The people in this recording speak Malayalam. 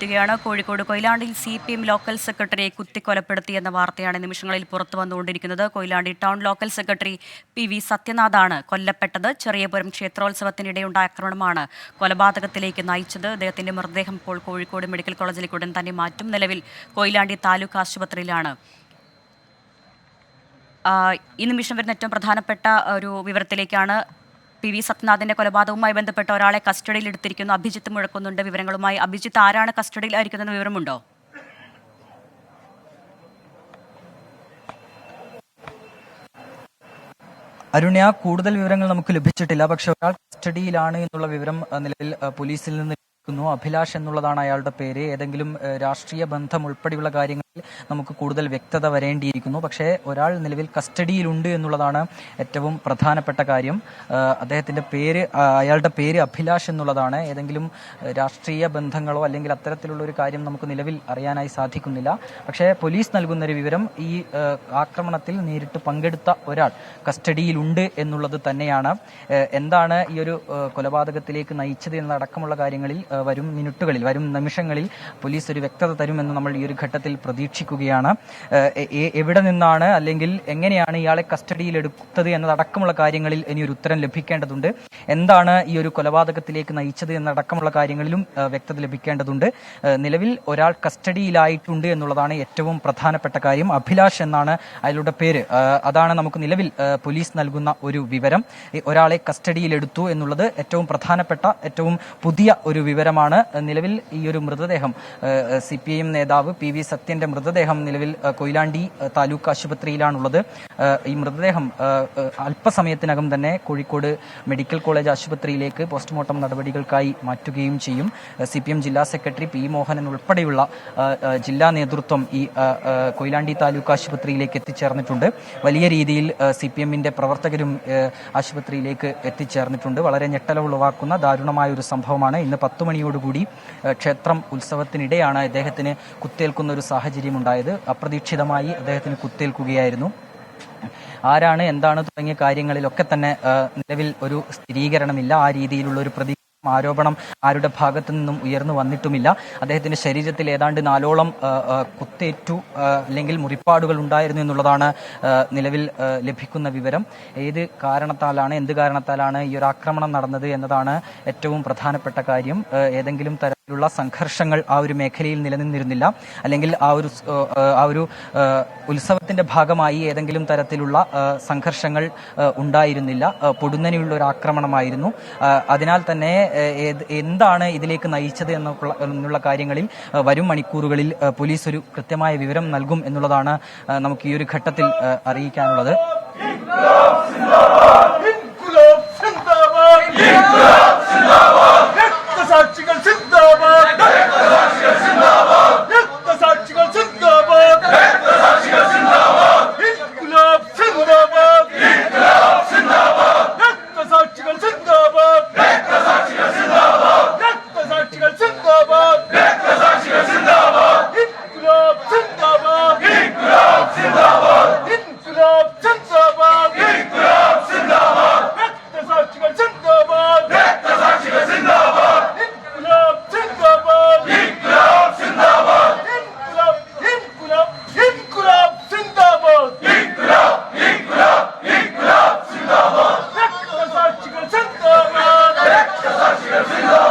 എത്തുകയാണ് കോഴിക്കോട് കൊയിലാണ്ടിയിൽ സി പി എം ലോക്കൽ സെക്രട്ടറിയെ കുത്തിക്കൊലപ്പെടുത്തിയെന്ന വാർത്തയാണ് നിമിഷങ്ങളിൽ പുറത്തു വന്നുകൊണ്ടിരിക്കുന്നത്. Koyilandy town local secretary P V സത്യനാഥാണ് കൊല്ലപ്പെട്ടത്. ചെറിയപുരം ക്ഷേത്രോത്സവത്തിനിടെയുണ്ടായ ആക്രമണമാണ് കൊലപാതകത്തിലേക്ക് നയിച്ചത്. അദ്ദേഹത്തിന്റെ മൃതദേഹം ഇപ്പോൾ കോഴിക്കോട് മെഡിക്കൽ കോളേജിലേക്ക് ഉടൻ തന്നെ മാറ്റും നിലവിൽ കൊയിലാണ്ടി താലൂക്ക് ആശുപത്രിയിലാണ്. ഈ നിമിഷം വരുന്ന ഏറ്റവും പ്രധാനപ്പെട്ട ഒരു വിവരത്തിലേക്കാണ് പി വി സത്യനാഥിന്റെ കൊലപാതകവുമായി ബന്ധപ്പെട്ട ഒരാളെ കസ്റ്റഡിയിൽ എടുത്തിരിക്കുന്നു. അഭിജിത്ത് മുഴക്കുന്നുണ്ട് വിവരങ്ങളുമായി. അഭിജിത്ത് ആരാണ് കസ്റ്റഡിയിലായിരിക്കുന്നതെന്ന് വിവരമുണ്ടോ? അരുണ്യ കൂടുതൽ വിവരങ്ങൾ നമുക്ക് ലഭിച്ചിട്ടില്ല. പക്ഷെ ഒരാൾ കസ്റ്റഡിയിലാണ് എന്നുള്ള വിവരം നിലവിൽ പോലീസിൽ നിന്ന് ലഭിക്കുന്നു. അഭിലാഷ് എന്നുള്ളതാണ് അയാളുടെ പേര്. ഏതെങ്കിലും രാഷ്ട്രീയ ബന്ധം ഉൾപ്പെടെയുള്ള കാര്യങ്ങളിൽ നമുക്ക് കൂടുതൽ വ്യക്തത വരേണ്ടിയിരിക്കുന്നു. പക്ഷേ ഒരാൾ നിലവിൽ കസ്റ്റഡിയിലുണ്ട് എന്നുള്ളതാണ് ഏറ്റവും പ്രധാനപ്പെട്ട കാര്യം. അദ്ദേഹത്തിന്റെ പേര് അയാളുടെ പേര് അഭിലാഷ് എന്നുള്ളതാണ്. ഏതെങ്കിലും രാഷ്ട്രീയ ബന്ധങ്ങളോ അല്ലെങ്കിൽ അത്തരത്തിലുള്ള ഒരു കാര്യം നമുക്ക് നിലവിൽ അറിയാനായി സാധിക്കുന്നില്ല. പക്ഷേ പോലീസ് നൽകുന്ന ഒരു വിവരം ഈ ആക്രമണത്തിൽ നേരിട്ട് പങ്കെടുത്ത ഒരാൾ കസ്റ്റഡിയിലുണ്ട് എന്നുള്ളത് തന്നെയാണ്. എന്താണ് ഈ ഒരു കൊലപാതകത്തിലേക്ക് നയിച്ചത് എന്നടക്കമുള്ള കാര്യങ്ങളിൽ വരും മിനിറ്റുകളിൽ വരും നിമിഷങ്ങളിൽ പോലീസ് ഒരു വ്യക്തത തരുമെന്ന് നമ്മൾ ഈ ഒരു ഘട്ടത്തിൽ പ്രതീക്ഷിക്കുകയാണ് എ- എവിടെ നിന്നാണ് അല്ലെങ്കിൽ എങ്ങനെയാണ് ഇയാളെ കസ്റ്റഡിയിൽ എടുത്തത് എന്നതടക്കമുള്ള കാര്യങ്ങളിൽ ഇനി ഒരു ഉത്തരം ലഭിക്കേണ്ടതുണ്ട്. എന്താണ് ഈ ഒരു കൊലപാതകത്തിലേക്ക് നയിച്ചത് എന്നടക്കമുള്ള കാര്യങ്ങളിലും വ്യക്തത ലഭിക്കേണ്ടതുണ്ട്. നിലവിൽ ഒരാൾ കസ്റ്റഡിയിലായിട്ടുണ്ട് എന്നുള്ളതാണ് ഏറ്റവും പ്രധാനപ്പെട്ട കാര്യം. അഭിലാഷ് എന്നാണ് അയാളുടെ പേര്. അതാണ് നമുക്ക് നിലവിൽ പോലീസ് നൽകുന്ന ഒരു വിവരം. ഒരാളെ കസ്റ്റഡിയിലെടുത്തു എന്നുള്ളത് ഏറ്റവും പ്രധാനപ്പെട്ട ഏറ്റവും പുതിയ ഒരു വിവരമാണ്. നിലവിൽ ഈ ഒരു മൃതദേഹം സി പി ഐ എം നേതാവ് പി വി സത്യന്റെ മൃതദേഹം നിലവിൽ കൊയിലാണ്ടി താലൂക്ക് ആശുപത്രിയിലാണുള്ളത്. ഈ മൃതദേഹം അല്പസമയത്തിനകം തന്നെ കോഴിക്കോട് മെഡിക്കൽ കോളേജ് ആശുപത്രിയിലേക്ക് പോസ്റ്റ്മോർട്ടം നടപടികൾക്കായി മാറ്റുകയും ചെയ്യും. സി ജില്ലാ സെക്രട്ടറി പി മോഹനൻ ഉൾപ്പെടെയുള്ള ജില്ലാ നേതൃത്വം ഈ കൊയിലാണ്ടി താലൂക്ക് ആശുപത്രിയിലേക്ക് എത്തിച്ചേർന്നിട്ടുണ്ട്. വലിയ രീതിയിൽ സി പി എമ്മിന്റെ പ്രവർത്തകരും ആശുപത്രിയിലേക്ക് എത്തിച്ചേർന്നിട്ടുണ്ട്. വളരെ ഞെട്ടലുളവാക്കുന്ന ദാരുണമായ ഒരു സംഭവമാണ്. ഇന്ന് പത്തു മണിയോടുകൂടി ക്ഷേത്രം ഉത്സവത്തിനിടെയാണ് അദ്ദേഹത്തിന് കുത്തേൽക്കുന്ന ഒരു സാഹചര്യം ഉണ്ടായത് അപ്രതീക്ഷിതമായി അദ്ദേഹത്തിന് കുത്തേൽക്കുകയായിരുന്നു. ആരാണ് എന്താണ് തുടങ്ങിയ കാര്യങ്ങളിലൊക്കെ തന്നെ നിലവിൽ ഒരു സ്ഥിരീകരണമില്ല. ആ രീതിയിലുള്ള ഒരു പ്രതി ആരോപണം ആരുടെ ഭാഗത്തു നിന്നും ഉയർന്നു വന്നിട്ടുമില്ല. അദ്ദേഹത്തിന്റെ ശരീരത്തിൽ ഏതാണ്ട് നാലോളം കുത്തേറ്റു അല്ലെങ്കിൽ മുറിപ്പാടുകൾ ഉണ്ടായിരുന്നു എന്നുള്ളതാണ് നിലവിൽ ലഭിക്കുന്ന വിവരം. ഏത് കാരണത്താലാണ് എന്ത് കാരണത്താലാണ് ഈ ഒരു ആക്രമണം നടന്നത് എന്നതാണ് ഏറ്റവും പ്രധാനപ്പെട്ട കാര്യം. ഏതെങ്കിലും ഏതെങ്കിലും തരത്തിലുള്ള സംഘർഷങ്ങൾ ആ ഒരു മേഖലയിൽ നിലനിന്നിരുന്നില്ല. അല്ലെങ്കിൽ ആ ഒരു ആ, ഒരു ഉത്സവത്തിന്റെ ഭാഗമായി ഏതെങ്കിലും തരത്തിലുള്ള സംഘർഷങ്ങൾ ഉണ്ടായിരുന്നില്ല. പൊടുന്നനെയുള്ള ഒരു ആക്രമണമായിരുന്നു അതിനാൽ തന്നെ എന്താണ് ഇതിലേക്ക് നയിച്ചത് എന്നുള്ള കാര്യങ്ങളിൽ വരും മണിക്കൂറുകളിൽ പോലീസ് ഒരു കൃത്യമായ വിവരം നൽകും എന്നുള്ളതാണ് നമുക്ക് ഈ ഒരു ഘട്ടത്തിൽ അറിയിക്കാനുള്ളത്. Krishna